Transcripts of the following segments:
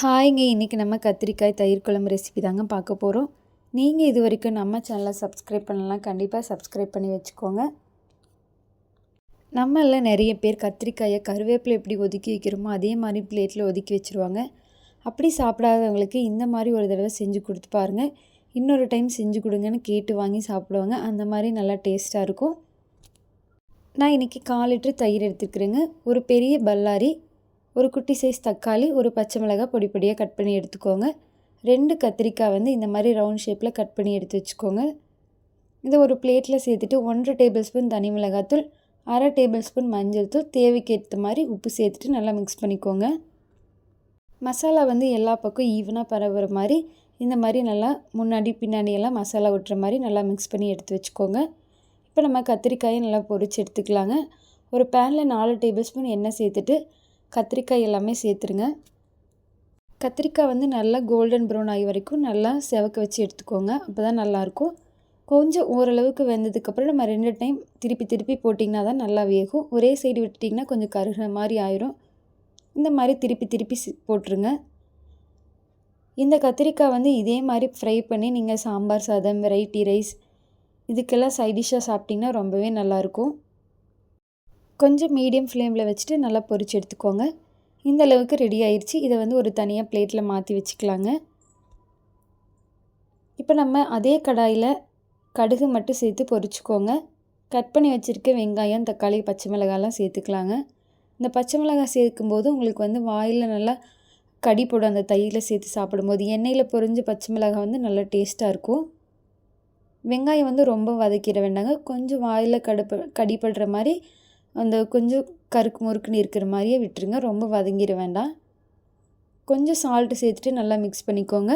ஹாய்ங்க இன்றைக்கி நம்ம கத்திரிக்காய் தயிர் குழம்பு ரெசிபி தாங்க பார்க்க போகிறோம் நீங்கள் இது வரைக்கும் நம்ம சேனலை சப்ஸ்கிரைப் பண்ணலாம் கண்டிப்பாக சப்ஸ்கிரைப் பண்ணி வச்சுக்கோங்க. நம்மள நிறைய பேர் கத்திரிக்காயை கருவேப்பிலை எப்படி ஒதுக்கி வைக்கிறோமோ அதே மாதிரி பிளேட்டில் ஒதுக்கி வச்சுருவாங்க. அப்படி சாப்பிடாதவங்களுக்கு இந்த மாதிரி ஒரு தடவை செஞ்சு கொடுத்து பாருங்கள் இன்னொரு டைம் செஞ்சு கொடுங்கன்னு கேட்டு வாங்கி சாப்பிடுவாங்க. அந்த மாதிரி நல்லா டேஸ்ட்டாக இருக்கும். நான் இன்றைக்கி கால் லிட்டர் தயிர் எடுத்துக்கிறேங்க. ஒரு பெரிய பல்லாரி ஒரு குட்டி சைஸ் தக்காளி ஒரு பச்சை மிளகாய் பொடி பொடியாக கட் பண்ணி எடுத்துக்கோங்க. ரெண்டு கத்திரிக்காய் வந்து இந்த மாதிரி ரவுண்ட் ஷேப்பில் கட் பண்ணி எடுத்து வச்சுக்கோங்க. இதை ஒரு பிளேட்டில் சேர்த்துட்டு ஒன்றரை டேபிள் ஸ்பூன் தனி மிளகாத்தூள் அரை டேபிள் ஸ்பூன் மஞ்சள் தூள் தேவைக்கு ஏற்ற மாதிரி உப்பு சேர்த்துட்டு நல்லா மிக்ஸ் பண்ணிக்கோங்க. மசாலா வந்து எல்லா பக்கம் ஈவனாக பரவுற மாதிரி இந்த மாதிரி நல்லா முன்னாடி பின்னாடி எல்லாம் மசாலா விட்டுற மாதிரி நல்லா மிக்ஸ் பண்ணி எடுத்து வச்சுக்கோங்க. இப்போ நம்ம கத்திரிக்காயை நல்லா பொறிச்சு எடுத்துக்கலாங்க. ஒரு பேனில் நாலு டேபிள் ஸ்பூன் எண்ணெய் சேர்த்துட்டு கத்திரிக்காய் எல்லாமே சேர்த்துருங்க. கத்திரிக்காய் வந்து நல்லா கோல்டன் ப்ரௌன் ஆகி வரைக்கும் நல்லா செவக்க வச்சு எடுத்துக்கோங்க. அப்போ தான் நல்லாயிருக்கும். கொஞ்சம் ஓரளவுக்கு வெந்ததுக்கப்புறம் நம்ம ரெண்டு டைம் திருப்பி திருப்பி போட்டிங்கன்னா தான் நல்லா வேகும். ஒரே சைடு விட்டுட்டிங்கன்னா கொஞ்சம் கருகிற மாதிரி ஆயிரும். இந்த மாதிரி திருப்பி திருப்பி போட்டுருங்க. இந்த கத்திரிக்காய் வந்து இதே மாதிரி ஃப்ரை பண்ணி நீங்கள் சாம்பார் சாதம் வெரைட்டி ரைஸ் இதுக்கெல்லாம் சைடிஷ்ஷாக சாப்பிட்டிங்கன்னா ரொம்பவே நல்லாயிருக்கும். கொஞ்சம் மீடியம் ஃப்ளேமில் வச்சுட்டு நல்லா பொரிச்சு எடுத்துக்கோங்க. இந்த அளவுக்கு ரெடி ஆயிடுச்சு இதை வந்து ஒரு தனியாக பிளேட்டில் மாற்றி வச்சுக்கலாங்க. இப்போ நம்ம அதே கடாயில் கடுகு மட்டும் சேர்த்து பொரிச்சுக்கோங்க. கட் பண்ணி வச்சுருக்க வெங்காயம் தக்காளி பச்சை மிளகாலாம் சேர்த்துக்கலாங்க. இந்த பச்சை மிளகாய் சேர்க்கும்போது உங்களுக்கு வந்து வாயில் நல்லா கடி போடும். அந்த தயிரில் சேர்த்து சாப்பிடும்போது எண்ணெயில் பொரிஞ்ச பச்சை மிளகாய் வந்து நல்லா டேஸ்ட்டாக இருக்கும். வெங்காயம் வந்து ரொம்ப வதக்கிட வேண்டாங்க. கொஞ்சம் வாயில் கடுப்பு கடிப்படுற மாதிரி அந்த கொஞ்சம் கருக்கு முறுக்குன்னு இருக்கிற மாதிரியே விட்டுருங்க. ரொம்ப வதங்கிட வேண்டாம். கொஞ்சம் சால்ட்டு சேர்த்துட்டு நல்லா மிக்ஸ் பண்ணிக்கோங்க.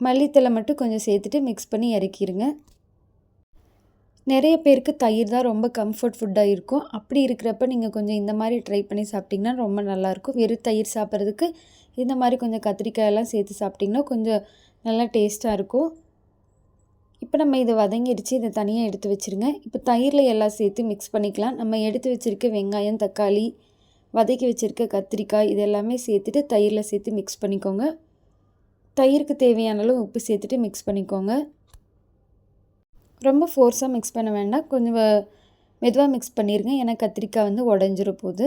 மல்லித்தலை மட்டும் கொஞ்சம் சேர்த்துட்டு மிக்ஸ் பண்ணி இறக்கிடுங்க நிறைய பேருக்கு தயிர் தான் ரொம்ப கம்ஃபர்ட் ஃபுட்டாக இருக்கும். அப்படி இருக்கிறப்ப நீங்கள் கொஞ்சம் இந்த மாதிரி ட்ரை பண்ணி சாப்பிட்டிங்கன்னா ரொம்ப நல்லாயிருக்கும். வெறும் தயிர் சாப்பிட்றதுக்கு இந்த மாதிரி கொஞ்சம் கத்திரிக்காயெல்லாம் சேர்த்து சாப்பிட்டிங்கன்னா கொஞ்சம் நல்லா டேஸ்ட்டாக இருக்கும். இப்போ நம்ம இதை வதங்கிடுச்சு இதை தனியாக எடுத்து வச்சுருங்க. இப்போ தயிரில் எல்லாம் சேர்த்து மிக்ஸ் பண்ணிக்கலாம். நம்ம எடுத்து வச்சுருக்க வெங்காயம் தக்காளி வதக்கி வச்சுருக்க கத்திரிக்காய் இது எல்லாமே சேர்த்துட்டு தயிரில் சேர்த்து மிக்ஸ் பண்ணிக்கோங்க. தயிருக்கு தேவையான அளவு உப்பு சேர்த்துட்டு மிக்ஸ் பண்ணிக்கோங்க. ரொம்ப ஃபோர்ஸாக மிக்ஸ் பண்ண வேண்டாம். கொஞ்சம் மெதுவாக மிக்ஸ் பண்ணிடுங்க ஏன்னா கத்திரிக்காய் வந்து உடஞ்சிரும் போகுது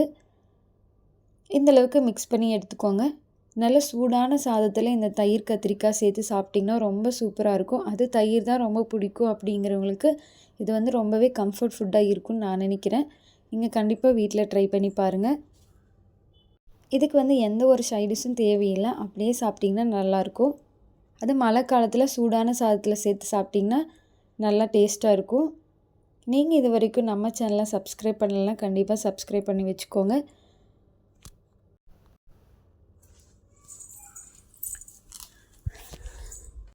இந்தளவுக்கு மிக்ஸ் பண்ணி எடுத்துக்கோங்க. நல்ல சூடான சாதத்தில் இந்த தயிர் கத்திரிக்காய் சேர்த்து சாப்பிட்டிங்கன்னா ரொம்ப சூப்பராக இருக்கும். அது தயிர் தான் ரொம்ப பிடிக்கும் அப்படிங்கிறவங்களுக்கு இது வந்து ரொம்பவே கம்ஃபர்ட் ஃபுட்டாக இருக்கும்னு நான் நினைக்கிறேன். நீங்கள் கண்டிப்பாக வீட்டில் ட்ரை பண்ணி பாருங்கள் இதுக்கு வந்து எந்த ஒரு சைடிஷும் தேவையில்லை. அப்படியே சாப்பிட்டிங்கன்னா நல்லாயிருக்கும் அது மழை காலத்தில் சூடான சாதத்தில் சேர்த்து சாப்பிட்டிங்கன்னா நல்லா டேஸ்ட்டாக இருக்கும். நீங்கள் இது வரைக்கும் நம்ம சேனலை சப்ஸ்கிரைப் பண்ணலாம் கண்டிப்பாக சப்ஸ்கிரைப் பண்ணி வச்சுக்கோங்க.